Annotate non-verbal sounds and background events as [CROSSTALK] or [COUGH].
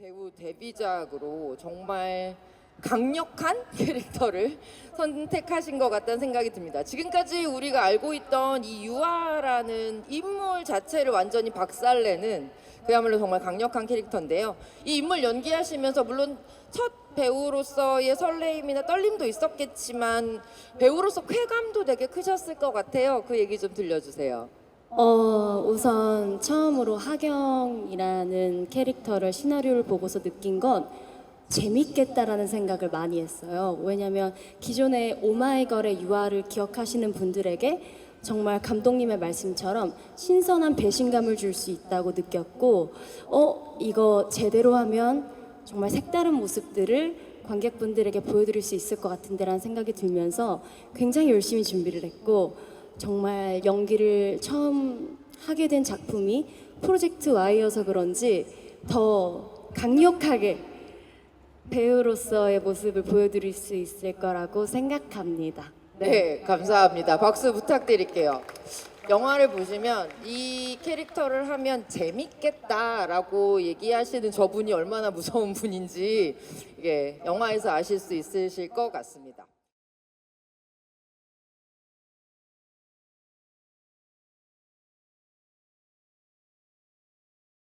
배우 데뷔작으로 정말 강력한 [LAUGHS] 캐릭터를 선택하신 것 같다는 생각이 듭니다. 지금까지 우리가 알고 있던 이 유아라는 인물 자체를 완전히 박살내는 그야말로 정말 강력한 캐릭터인데요. 이 인물 연기하시면서 물론 첫 배우로서의 설레임이나 떨림도 있었겠지만 배우로서 쾌감도 되게 크셨을 것 같아요. 그 얘기 좀 들려주세요. 어, 우선 처음으로 하경이라는 캐릭터를 시나리오를 보고서 느낀 건 재밌겠다라는 생각을 많이 했어요. 왜냐면 기존의 오마이걸의 유아를 기억하시는 분들에게 정말 감독님의 말씀처럼 신선한 배신감을 줄 수 있다고 느꼈고, 어, 이거 제대로 하면 정말 색다른 모습들을 관객분들에게 보여드릴 수 있을 것 같은데라는 생각이 들면서 굉장히 열심히 준비를 했고, 정말 연기를 처음 하게 된 작품이 프로젝트 Y여서 그런지 더 강력하게 배우로서의 모습을 보여드릴 수 있을 거라고 생각합니다. 네, 감사합니다. 박수 부탁드릴게요. 영화를 보시면 이 캐릭터를 하면 재밌겠다라고 얘기하시는 저분이 얼마나 무서운 분인지 이게 영화에서 아실 수 있으실 것 같습니다.